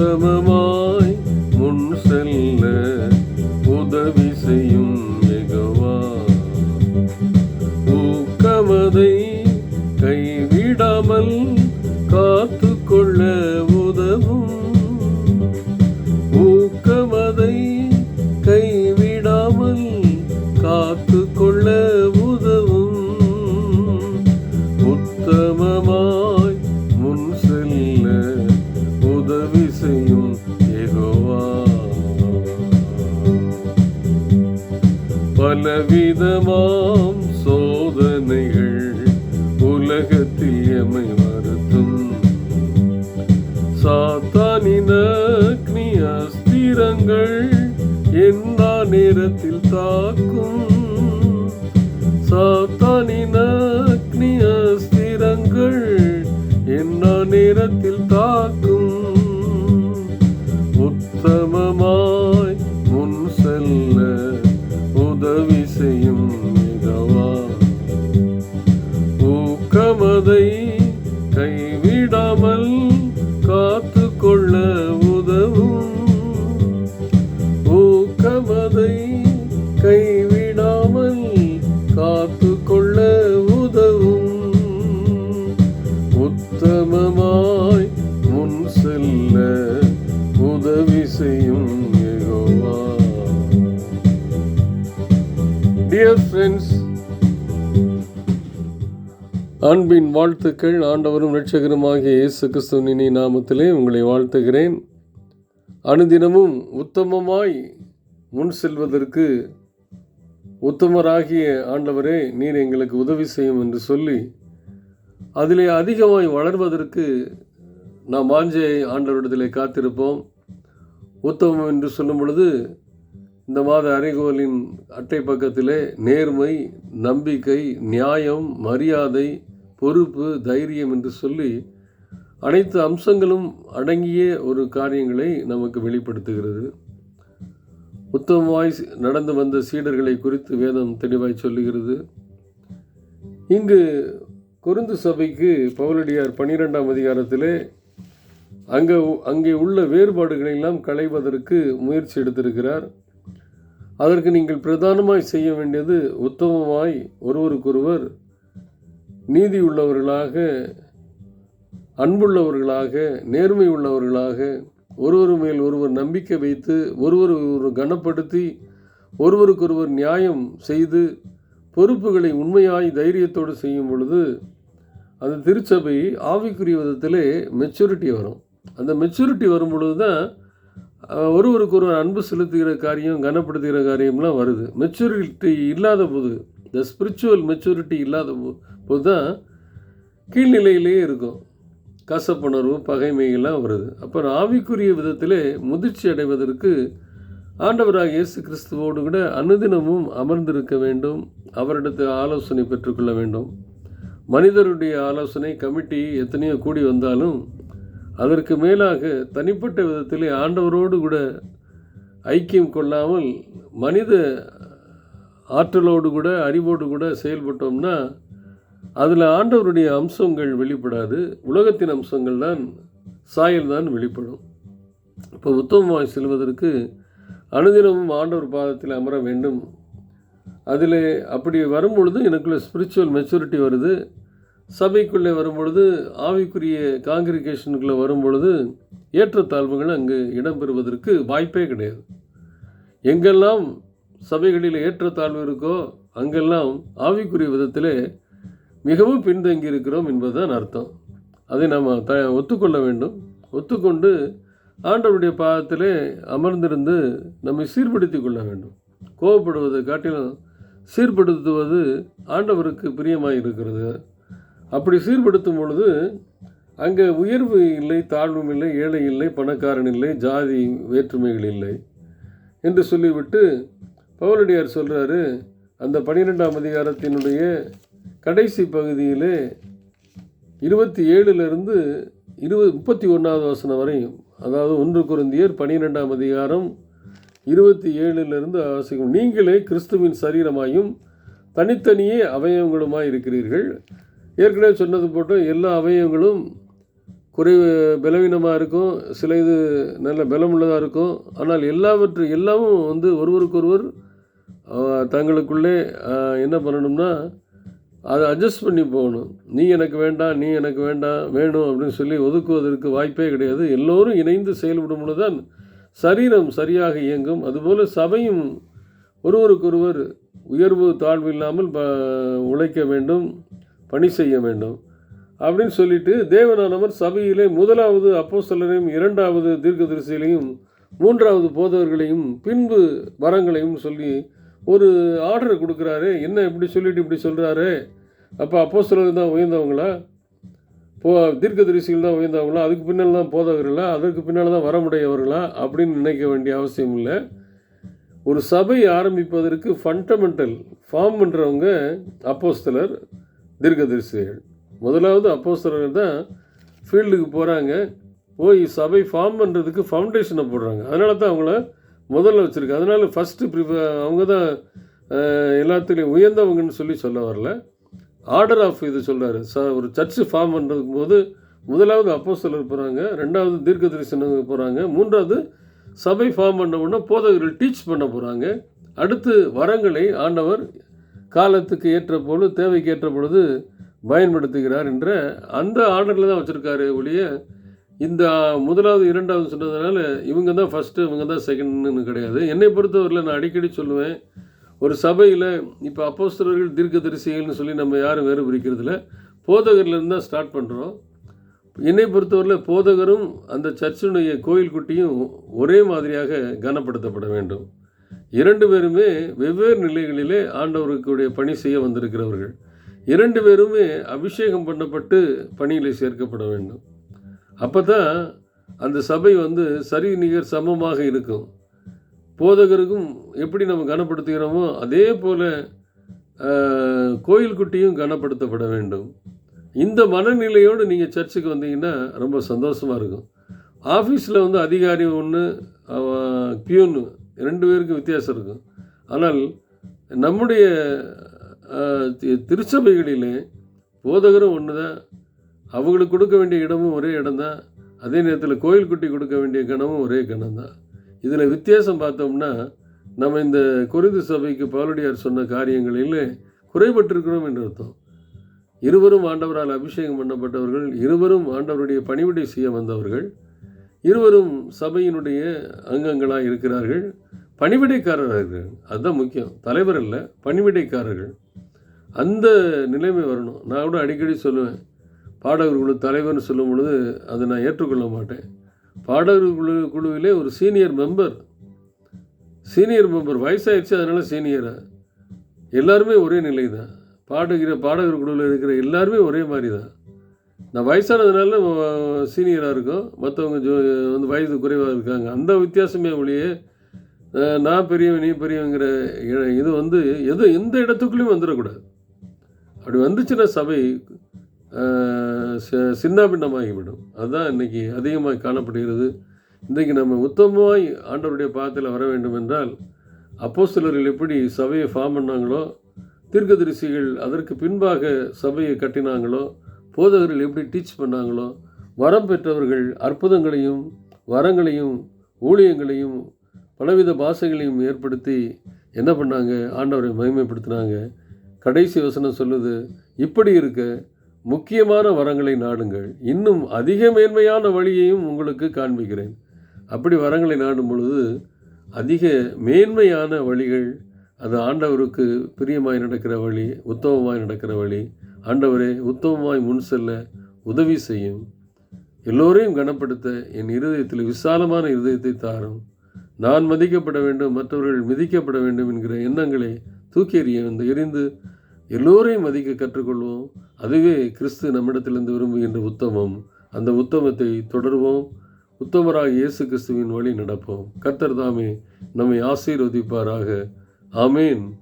சமமாய் முன் செல்ல உதவி செய்யும் எகவா ஊக்கமதை கைவிடாமல் பலவிதமாம் சோதனைகள் உலகத்தில் எமை வருத்தும். சாத்தானின் அக்னி அஸ்திரங்கள் எல்லா நேரத்தில் தாக்கும். சாத்தானின் அக்னி அஸ்திரங்கள் எல்லா நேரத்தில் தாக்கும். டியர் ஃப்ரெண்ட்ஸ் அன்பின் வாழ்த்துக்கள். ஆண்டவரும் இரட்சகருமாகிய இயேசு கிறிஸ்துவின் நாமத்திலே உங்களை வாழ்த்துகிறேன். அனுதினமும் உத்தமமாய் முன் செல்வதற்கு உத்தமராகிய ஆண்டவரே நீர் எங்களுக்கு உதவி செய்யும் என்று சொல்லி அதிலே அதிகமாய் வளர்வதற்கு நாம் வாஞ்சை ஆண்டவரிடத்திலே காத்திருப்போம். உத்தமம் என்று சொல்லும் பொழுது இந்த மாத அறைகோலின் அட்டை பக்கத்திலே நேர்மை நம்பிக்கை நியாயம் மரியாதை பொறுப்பு தைரியம் என்று சொல்லி அனைத்து அம்சங்களும் அடங்கிய ஒரு காரியங்களை நமக்கு வெளிப்படுத்துகிறது. உத்தமமாய் நடந்து வந்த சீடர்களை குறித்து வேதம் தெளிவாய் சொல்லுகிறது. இங்கு கொருந்து சபைக்கு பவுலடியார் பன்னிரெண்டாம் அதிகாரத்திலே அங்கே அங்கே உள்ள வேறுபாடுகளை எல்லாம் களைவதற்கு முயற்சி எடுத்திருக்கிறார். அதற்கு நீங்கள் பிரதானமாய் செய்ய வேண்டியது உத்தமமாய் ஒருவருக்கொருவர் நீதி உள்ளவர்களாக அன்புள்ளவர்களாக நேர்மை உள்ளவர்களாக ஒருவர் மேல் ஒருவர் நம்பிக்கை வைத்து ஒருவர் ஒருவர் கனப்படுத்தி ஒருவருக்கொருவர் நியாயம் செய்து பொறுப்புகளை உண்மையாய் தைரியத்தோடு செய்யும் பொழுது அந்த திருச்சபை ஆவிக்குரிய விதத்திலே மெச்சூரிட்டி வரும். அந்த மெச்சூரிட்டி வரும் பொழுது தான் ஒருவருக்கு ஒருவர் அன்பு செலுத்துகிற காரியம் கனப்படுத்துகிற காரியம்லாம் வருது. மெச்சூரிட்டி இல்லாத போது இந்த ஸ்பிரிச்சுவல் மெச்சூரிட்டி இல்லாத போ போது தான் கீழ்நிலையிலேயே இருக்கும். கசப்புணர்வு பகைமைகள்லாம் வருது. அப்போ ஆவிக்குரிய விதத்திலே முதிர்ச்சி அடைவதற்கு ஆண்டவராக இயேசு கிறிஸ்துவோடு கூட அனுதினமும் அமர்ந்திருக்க வேண்டும். அவரிடத்து ஆலோசனை பெற்றுக்கொள்ள வேண்டும். மனிதருடைய ஆலோசனை கமிட்டி எத்தனையோ கூடி வந்தாலும் அதற்கு மேலாக தனிப்பட்ட விதத்திலே ஆண்டவரோடு கூட ஐக்கியம் கொள்ளாமல் மனித ஆற்றலோடு கூட அறிவோடு கூட செயல்பட்டோம்னா அதில் ஆண்டவருடைய அம்சங்கள் வெளிப்படாது. உலகத்தின் அம்சங்கள் தான் சாயல் தான் வெளிப்படும். இப்போ உத்தமமாய் செல்வதற்கு அனுதினமும் ஆண்டவர் பாதத்தில் அமர வேண்டும். அதில் அப்படி வரும்பொழுது எனக்குள்ள ஸ்பிரிச்சுவல் மெச்சூரிட்டி வருது. சபைக்குள்ளே வரும்பொழுது ஆவிக்குரிய காங்கிரிகேஷனுக்குள்ளே வரும்பொழுது ஏற்றத்தாழ்வுகள் அங்கு இடம்பெறுவதற்கு வாய்ப்பே கிடையாது. எங்கெல்லாம் சபைகளில் ஏற்றத்தாழ்வு இருக்கோ அங்கெல்லாம் ஆவிக்குரிய விதத்திலே மிகவும் பின்தங்கி இருக்கிறோம் என்பதுதான் அர்த்தம். அதை நாம் த ஒத்துக்கொள்ள வேண்டும். ஒத்துக்கொண்டு ஆண்டவருடைய பாதத்திலே அமர்ந்திருந்து நம்மை சீர்படுத்தி கொள்ள வேண்டும். கோபப்படுவதை காட்டிலும் சீர்படுத்துவது ஆண்டவருக்கு பிரியமாக இருக்கிறது. அப்படி சீர்படுத்தும் பொழுது அங்கே உயர்வு இல்லை தாழ்வும் இல்லை ஏழை இல்லை பணக்காரன் இல்லை ஜாதி வேற்றுமைகள் இல்லை என்று சொல்லிவிட்டு பவுலடியார் சொல்கிறாரு அந்த பனிரெண்டாம் அதிகாரத்தினுடைய கடைசி பகுதியிலே இருபத்தி ஏழுலேருந்து இருபது முப்பத்தி ஒன்றாவது வசனம் வரையும் அதாவது ஒன்று குருந்தியர் பனிரெண்டாம் அதிகாரம் இருபத்தி ஏழுலேருந்து வாசிக்கும் நீங்களே கிறிஸ்துவின் சரீரமாயும் தனித்தனியே அவயவங்களுமாய் இருக்கிறீர்கள் ஏற்கனவே சொன்னது போட்டு எல்லா அவயவங்களும் குறை பலவீனமாக இருக்கும் சில இது நல்ல பலமுள்ளதாக இருக்கும். ஆனால் எல்லாவற்று எல்லாமும் வந்து ஒருவருக்கொருவர் தங்களுக்குள்ளே என்ன பண்ணணும்னா அதை அட்ஜஸ்ட் பண்ணி போகணும். நீ எனக்கு வேண்டாம் நீ எனக்கு வேண்டாம் வேணும் அப்படின்னு சொல்லி ஒதுக்குவதற்கு வாய்ப்பே கிடையாது. எல்லோரும் இணைந்து செயல்படும் பொழுது தான் சரீரம் சரியாக இயங்கும். அதுபோல் சபையும் ஒருவருக்கொருவர் உயர்வு தாழ்வு இல்லாமல் ப உழைக்க வேண்டும். பணி செய்ய வேண்டும். அப்படின்னு சொல்லிட்டு தேவனானவர் சபையிலே முதலாவது அப்போஸ்தலரையும் இரண்டாவது தீர்க்கதரிசிகளையும் மூன்றாவது போதவர்களையும் பின்பு வரங்களையும் சொல்லி ஒரு ஆர்டர் கொடுக்குறாரு. என்ன இப்படி சொல்லிட்டு இப்படி சொல்கிறாரு அப்போ அப்போஸ்தலர் தான் உயர்ந்தவங்களா? போ தீர்க்கதரிசிகள் தான் உயர்ந்தவங்களா? அதுக்கு பின்னால் தான் போதவர்களா அதற்கு பின்னால் தான் வரமுடையவர்களா? அப்படின்னு நினைக்க வேண்டிய அவசியம் இல்லை. ஒரு சபை ஆரம்பிப்பதற்கு ஃபண்டமெண்டல் ஃபார்ம் பண்ணுறவங்க அப்போஸ்தலர். தீர்க்கதரிசிகள். முதலாவது அப்போஸ்தலர்கள் தான் ஃபீல்டுக்கு போகிறாங்க போய் சபை ஃபார்ம் பண்ணுறதுக்கு ஃபவுண்டேஷனை போடுறாங்க. அதனால தான் அவங்கள முதல்ல வச்சுருக்கு அதனால் ஃபஸ்ட்டு ப்ரிஃப அவங்க தான் எல்லாத்துலேயும் உயர்ந்தவங்கன்னு சொல்லி சொல்ல வரல. ஆர்டர் ஆஃப் இது சொல்கிறாரு ச ஒரு சர்ச்சு ஃபார்ம் பண்ணுறதுக்கு போது முதலாவது அப்போஸ்தலர் போகிறாங்க ரெண்டாவது தீர்க்க தீர்க்கதரிசனங்க போகிறாங்க மூன்றாவது சபை ஃபார்ம் பண்ண உடனே போதகர்கள் டீச் பண்ண போகிறாங்க அடுத்து வரங்களை ஆண்டவர் காலத்துக்கு ஏற்ற பொழுது தேவைக்கு ஏற்ற பொழுது பயன்படுத்துகிறார் என்ற அந்த ஆர்டரில் தான் வச்சுருக்காரு ஒழிய இந்த முதலாவது இரண்டாவது சொன்னதுனால இவங்க தான் ஃபஸ்ட்டு இவங்க தான் செகண்ட்னு கிடையாது. என்னை பொறுத்தவரையில் நான் அடிக்கடி சொல்லுவேன் ஒரு சபையில் இப்போ அப்போஸ்தலர்கள் தீர்க்கதரிசிகள்னு சொல்லி நம்ம யாரும் வேறு பிரிக்கிறதில்ல. போதகர்லேருந்து தான் ஸ்டார்ட் பண்ணுறோம் என்னை பொறுத்தவரையில் போதகரும் அந்த சர்ச்சினுடைய கோயில் குட்டியும் ஒரே மாதிரியாக கனப்படுத்தப்பட வேண்டும். இரண்டு பேருமே வெவ்வேறு நிலைகளிலே ஆண்டவருக்குடைய பணி செய்ய வந்திருக்கிறவர்கள். இரண்டு பேருமே அபிஷேகம் பண்ணப்பட்டு பணியில் சேர்க்கப்பட வேண்டும். அப்போ தான் அந்த சபை வந்து சரி நிகர் சமமாக இருக்கும். போதகருக்கும் எப்படி நம்ம கனப்படுத்துகிறோமோ அதே போல் கோயில் குட்டியும் கனப்படுத்தப்பட வேண்டும். இந்த மனநிலையோடு நீங்கள் சர்ச்சுக்கு வந்தீங்கன்னா ரொம்ப சந்தோஷமாக இருக்கும். ஆஃபீஸில் வந்து அதிகாரி ஒன்று பியூனு ரெண்டு பேருக்கும் வித்தியாசம் இருக்கும். ஆனால் நம்முடைய தி- திருச்சபைகளிலே போதகரும் ஒன்று தான் அவங்களுக்கு கொடுக்க வேண்டிய இடமும் ஒரே இடம்தான். அதே நேரத்தில் கோயில் குட்டி கொடுக்க வேண்டிய கணமும் ஒரே கணம் தான் இதில் வித்தியாசம் பார்த்தோம்னா நம்ம இந்த குறைந்து சபைக்கு பவுலடியார் சொன்ன காரியங்களில் குறைபட்டிருக்கிறோம் என்று அர்த்தம். இருவரும் ஆண்டவரால் அபிஷேகம் பண்ணப்பட்டவர்கள் இருவரும் ஆண்டவருடைய பணிவிடை செய்ய வந்தவர்கள் இருவரும் சபையினுடைய அங்கங்களாக இருக்கிறார்கள். பணிவிடைக்காரராக இருக்கிறார்கள் அதுதான் முக்கியம். தலைவர் இல்லை பணிவிடைக்காரர்கள். அந்த நிலைமை வரணும். நான் கூட அடிக்கடி சொல்லுவேன். பாடகர் குழு தலைவர்னு சொல்லும் பொழுது அதை நான் ஏற்றுக்கொள்ள மாட்டேன். பாடகர் குழு குழுவிலே ஒரு சீனியர் மெம்பர். Senior member. வயசாகிடுச்சு அதனால் சீனியராக எல்லாருமே ஒரே நிலை தான் பாடுகிற பாடகர் குழுவில் இருக்கிற எல்லாருமே ஒரே மாதிரி தான் நான் வயசானதுனால சீனியராக இருக்கும். மற்றவங்க ஜோ வந்து வயது குறைவாக இருக்காங்க. அந்த வித்தியாசமே ஒழிய நான் பெரியவன் நீ பெரியவங்கிற இது வந்து எது எந்த இடத்துக்குள்ளேயும் வந்துடக்கூடாது. அப்படி வந்துச்சுன்னா சபை சி- சின்னாபின்னமாகிவிடும். அதுதான் இன்னைக்கு அதிகமாக காணப்படுகிறது. இன்றைக்கு நம்ம உத்தமமாய் ஆண்டவருடைய பாதத்தில் வர வேண்டும் என்றால் அப்போஸ்தலர்கள் எப்படி சபையை ஃபார்ம் பண்ணாங்களோ தீர்க்கதரிசிகள் அதற்கு பின்பாக சபையை கட்டினாங்களோ போதகர்கள் எப்படி டீச் பண்ணாங்களோ வரம் பெற்றவர்கள் அற்புதங்களையும் வரங்களையும் ஊழியங்களையும் பலவித பாஷைகளையும் ஏற்படுத்தி என்ன பண்ணாங்க? ஆண்டவரை மகிமைப்படுத்தினாங்க. கடைசி வசனம் சொல்லுது இப்படி இருக்க முக்கியமான வரங்களை நாடுங்கள். இன்னும் அதிக மேன்மையான வழியையும் உங்களுக்கு காண்பிக்கிறேன். அப்படி வரங்களை நாடும் பொழுது அதிக மேன்மையான வழிகள் அது ஆண்டவருக்கு பிரியமாய் நடக்கிற வழி உத்தமமாய் நடக்கிற வழி. ஆண்டவரே உத்தமமாய் முன் செல்ல உதவி செய்யும். எல்லோரையும் கனப்படுத்த என் இருதயத்தில் விசாலமான இருதயத்தை தாரும். நான் மதிக்கப்பட வேண்டும் மற்றவர்கள் மிதிக்கப்பட வேண்டும் என்கிற எண்ணங்களை தூக்கி எறிய வந்து எரிந்து எல்லோரையும் மதிக்க கற்றுக்கொள்வோம். அதுவே கிறிஸ்து நம்மிடத்திலிருந்து விரும்புகின்ற உத்தமம். அந்த உத்தமத்தை தொடர்வோம். உத்தமராக இயேசு கிறிஸ்துவின் வழி நடப்போம். கர்த்தர் தாமே நம்மை ஆசீர்வதிப்பாராக. Amen.